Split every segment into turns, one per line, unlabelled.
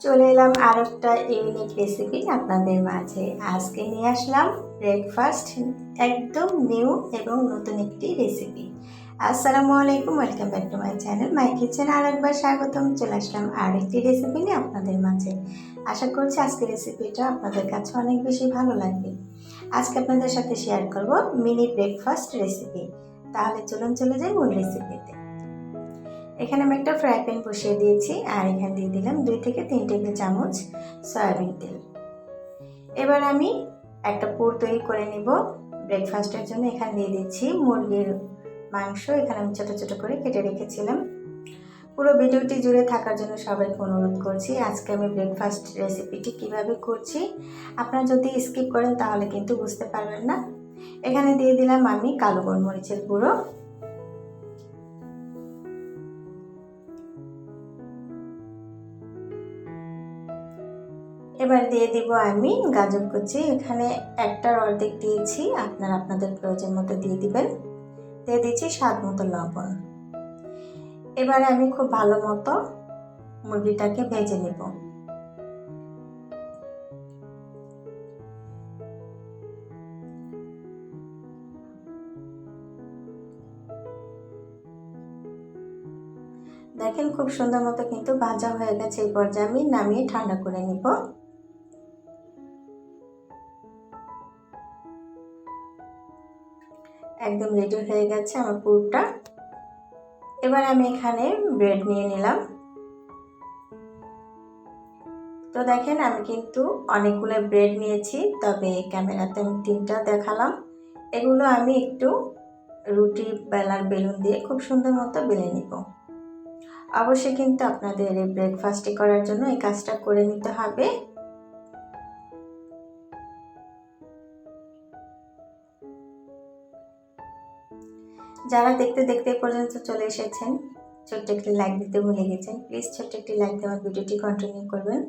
চলে এলাম আর একটা ইউনিক রেসিপি আপনাদের মাঝে। আজকে নিয়ে আসলাম ব্রেকফাস্ট একদম নিউ এবং নতুন একটি রেসিপি আসসালামু আলাইকুম welcome back to my channel my kitchen আর একবার স্বাগতম। চলে আসলাম আর একটি রেসিপি নিয়ে আপনাদের মাঝে। আশা করছি আজকে রেসিপিটা আপনাদের কাছে অনেক বেশি ভালো লাগবে। আজকে আপনাদের সাথে শেয়ার করব মিনি ব্রেকফাস্ট রেসিপি তাহলে চলুন চলে যাই মূল রেসিপিতে এখানে আমি একটা ফ্রাই প্যান বসিয়ে দিয়েছি আর এখানে দিয়ে দিলাম দুই থেকে তিন টেবিল চামচ সয়াবিন তেল। এবার আমি একটা পুর তৈরি করে নিব। ব্রেকফাস্টের জন্য এখানে দিয়ে দিচ্ছি মুরগির মাংস। এখানে আমি ছোটো ছোটো করে কেটে রেখেছিলাম। পুরো ভিডিওটি জুড়ে থাকার জন্য সবাইকে অনুরোধ করছি, আজকে আমি ব্রেকফাস্ট রেসিপিটি কীভাবে করছি আপনারা যদি স্কিপ করেন তাহলে কিন্তু বুঝতে পারবেন না। এখানে দিয়ে দিলাম আমি কালো গোলমরিচের গুঁড়ো। এবার দিয়ে দিব আমি গাজর কুচি। এখানে একটার অর্ধেক দিয়েছি। আপনারা আপনাদের প্রয়োজন মতো দিয়ে দিবেন। দিয়ে দিচ্ছি স্বাদ মতো লবণ। এবারে আমি খুব ভালো মতো মুরগিটাকে ভেজে নেব। দেখেন খুব সুন্দর মতো কিন্তু ভাজা হয়ে গেছে। এই পর্যায়ে আমি নামিয়ে ঠান্ডা করে নিব। একদম রেডি হয়ে গেছে আমার পুরটা। এবার আমি এখানে ব্রেড নিয়ে নিলাম। তো দেখেন, আমি কিন্তু অনেকগুলো ব্রেড নিয়েছি, তবে ক্যামেরাতে আমি তিনটা দেখালাম। এগুলো আমি একটু রুটি, বেলার বেলুন দিয়ে খুব সুন্দর মতো বেলে নিব। অবশ্যই কিন্তু আপনাদের এই ব্রেকফাস্টটি করার জন্য এই কাজটা করে নিতে হবে। যারা দেখতে দেখতে পর্যন্ত চলে এসেছেন, ছোট্ট একটি লাইক দিতে ভুলে গেছেন প্লিজ ছোট্ট একটি লাইক দেওয়ার ভিডিওটি কন্টিনিউ করবেন।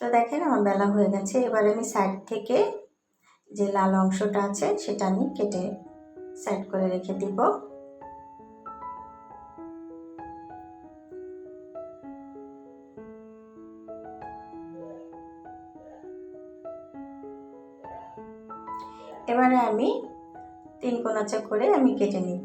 তো দেখেন আমার বেলা হয়ে গেছে, এবার আমি সাইড থেকে যে লাল অংশটা আছে, সেটা আমি কেটে সাইড করে রেখে দিব। এবারে আমি তিন কোনাচা করে আমি কেটে নিব।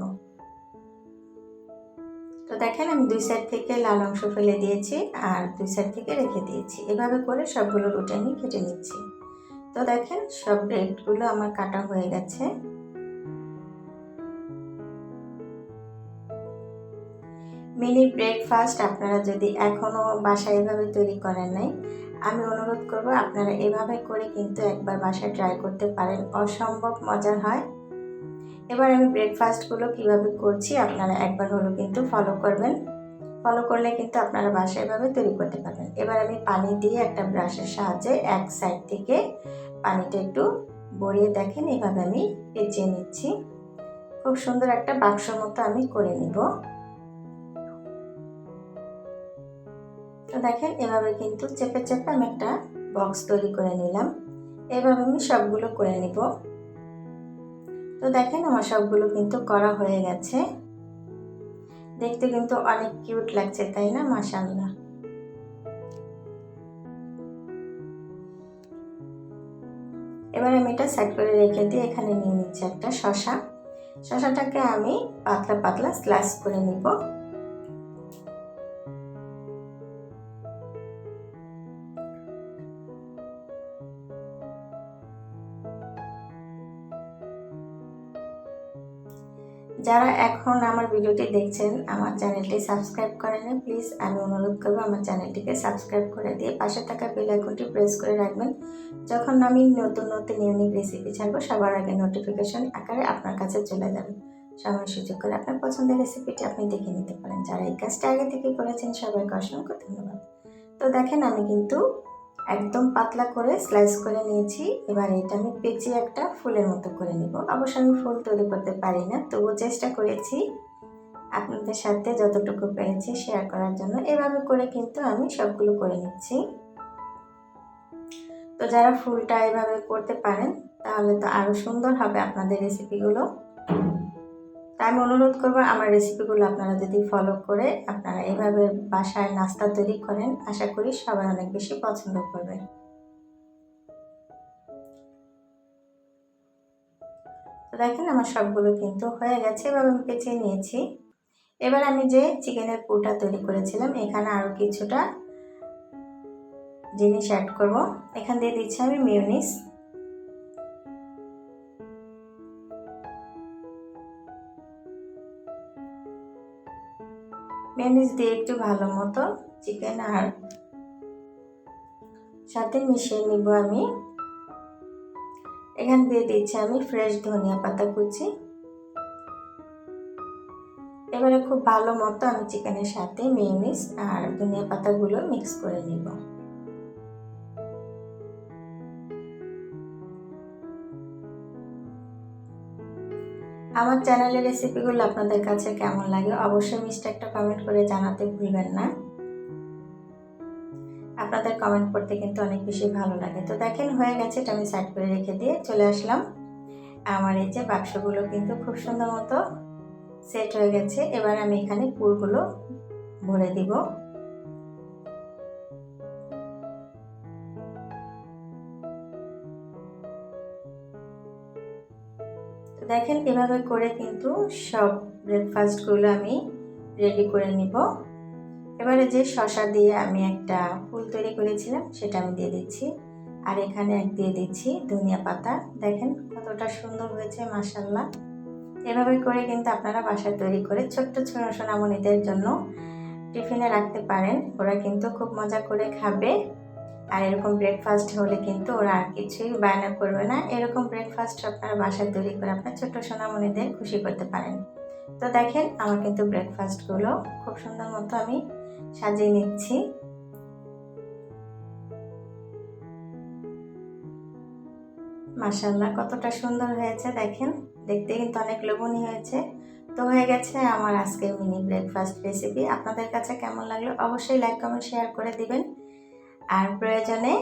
তো দেখেন আমি দুই সাইড থেকে লাল অংশ ফেলে দিয়েছি আর দুই সাইড থেকে রেখে দিয়েছি। এভাবে করে সবগুলো রুটি আমি কেটে নিচ্ছি। তো দেখেন সব ব্রেডগুলো আমার কাটা হয়ে গেছে। মিনি ব্রেকফাস্ট আপনারা যদি এখনও বাসায় এভাবে তৈরি করেন নাই, আমি অনুরোধ করব আপনারা এভাবে করে কিন্তু একবার বাসায় ট্রাই করতে পারেন। অসম্ভব মজার হয়। এবার আমি ব্রেকফাস্টগুলো কীভাবে করছি আপনারা একবার হলো কিন্তু ফলো করবেন। ফলো করলে কিন্তু আপনারা বাসায় এভাবে তৈরি করতে পারবেন। এবার আমি পানি দিয়ে একটা ব্রাশের সাহায্যে এক সাইড থেকে পানিটা একটু বড়িয়ে দেখেন, এভাবে আমি পেঁচিয়ে নিচ্ছি। খুব সুন্দর একটা বাক্সর মতো আমি করে নিব। তো দেখেন, এভাবে কিন্তু চেপে চেপে আমি একটা বক্স তৈরি করে নিলাম। এভাবে আমি সবগুলো করে নিব। তো দেখেন আমার সবগুলো কিন্তু করা হয়ে গেছে। দেখতে কিন্তু অনেক কিউট লাগছে, তাই না? মাসাল্লাহ এবার আমি এটা সেট করে রেখে দিয়ে এখানে নিয়ে নিচ্ছি একটা শশা। শশাটাকে আমি পাতলা পাতলা স্লাইস করে নিব। যারা এখন আমার ভিডিওটি দেখছেন, আমার চ্যানেলটি সাবস্ক্রাইব করেন প্লিজ আমি অনুরোধ করব আমার চ্যানেলটিকে সাবস্ক্রাইব করে দিয়ে পাশে থাকা বেল আইকনটি প্রেস করে রাখবেন। যখন আমি নতুন নতুন ইউনিক রেসিপি ছাড়বো, সবার আগে নোটিফিকেশন আকারে আপনার কাছে চলে যাবে। সময়, সুযোগ করে আপনার পছন্দের রেসিপিটি আপনি দেখে নিতে পারেন। যারা এই কাজটা আগে থেকে করেছেন, সবাইকে অসংখ্য ধন্যবাদ। তো দেখেন, আমি কিন্তু একদম পাতলা করে স্লাইস করে নিয়েছি। এবার এটা আমি পেঁচিয়ে একটা ফুলের মতো করে নিব। অবশ্য আমি ফুল তৈরি করতে পারি না, তবুও চেষ্টা করেছি। আপনাদের সাথে যতটুকু পেরেছি শেয়ার করার জন্য। এভাবে করে কিন্তু আমি সবগুলো করে নিচ্ছি। তো যারা ফুলটা এভাবে করতে পারেন, তাহলে তো আরও সুন্দর হবে আপনাদের রেসিপিগুলো তা আমি অনুরোধ করব আমার রেসিপিগুলো আপনারা যদি ফলো করে আপনারা এভাবে বাসায় নাস্তা তৈরি করেন, আশা করি সবাই অনেক বেশি পছন্দ করবেন তো দেখেন আমার সবগুলো কিন্তু হয়ে গেছে এবার আমি পেঁচিয়ে নিয়েছি। এবার আমি যে চিকেনের পুরটা তৈরি করেছিলাম, এখানে আরও কিছুটা জিনিস অ্যাড করব। এখান দিয়ে দিচ্ছি আমি মিউনিস মিউনিস দিয়ে একটু ভালো মতো চিকেন আর সাথে মিশিয়ে নিব আমি। এখান দিয়ে দিচ্ছি আমি ফ্রেশ ধনিয়া পাতা কুচি। এবারে খুব ভালো মতো আমি চিকেনের সাথে মেয়নিস আর ধনিয়া পাতাগুলো মিক্স করে নিব। আমার চ্যানেলের রেসিপিগুলো আপনাদের কাছে কেমন লাগে অবশ্যই মিষ্টি একটা কমেন্ট করে জানাতে ভুলবেন না। আপনাদের কমেন্ট করতে কিন্তু অনেক বেশি ভালো লাগে। তো দেখেন, হয়ে গেছে, এটা আমি সাইড করে রেখে দিয়ে চলে আসলাম। আমার এই যে বাক্সগুলো কিন্তু খুব সুন্দর মতো সেট হয়ে গেছে। এবার আমি এখানে পুরগুলো ভরে দিব। দেখেন এভাবে করে কিন্তু সব ব্রেকফাস্টগুলো আমি রেডি করে নিব। এবারে যে শশা দিয়ে আমি একটা ফুল তৈরি করেছিলাম, সেটা আমি দিয়ে দিচ্ছি। আর এখানে এক দিয়ে দিচ্ছি ধনিয়া পাতা। দেখেন কতটা সুন্দর হয়েছে মাসাল্লাহ এভাবে করে কিন্তু আপনারা বাসায় তৈরি করে ছোট্ট ছোট সোনামণিদের জন্য টিফিনে রাখতে পারেন। ওরা কিন্তু খুব মজা করে খাবে। আর এরকম ব্রেকফাস্ট হলে কিন্তু ওরা আর কিছুই বায়না করবে না। এরকম ব্রেকফাস্ট আপনারা বাসায় তৈরি করে আপনার ছোট্ট সোনামণিদের খুশি করতে পারেন। তো দেখেন, আমার কিন্তু ব্রেকফাস্টগুলো খুব সুন্দর মতো আমি সাজিয়ে নিচ্ছি। মাসাল্লাহ কতটা সুন্দর হয়েছে, দেখেন। দেখতে কিন্তু অনেক লোভনীয় হয়েছে। তো হয়ে গেছে আমার আজকের মিনি ব্রেকফাস্ট রেসিপি আপনাদের কাছে কেমন লাগল অবশ্যই লাইক কমেন্ট শেয়ার করে দিবেন। আর প্রয়োজনে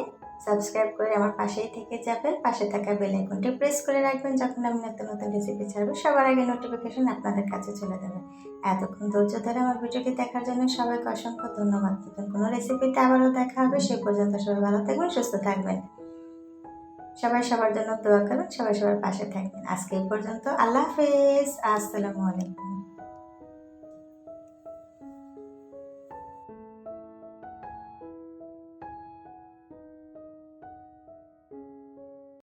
সাবস্ক্রাইব করে আমার পাশেই থেকে যাবেন। পাশে থাকা বেল আইকনটি প্রেস করে রাখবেন যখন আমি নতুন নতুন রেসিপি ছাড়বো। সবার আগে নোটিফিকেশন আপনাদের কাছে চলে যাবে। এতক্ষণ ধৈর্য ধরে আমার ভিডিওটি দেখার জন্য সবাইকে অসংখ্য ধন্যবাদ। নতুন কোনো রেসিপিতে আবারও দেখা হবে। সেই পর্যন্ত সবাই ভালো থাকবেন, সুস্থ থাকবেন। সবাই সবার জন্য দোয়া করবেন, সবাই সবার পাশে থাকবেন। আজকে এই পর্যন্ত। আল্লাহ হাফেজ। আসসালামু আলাইকুম।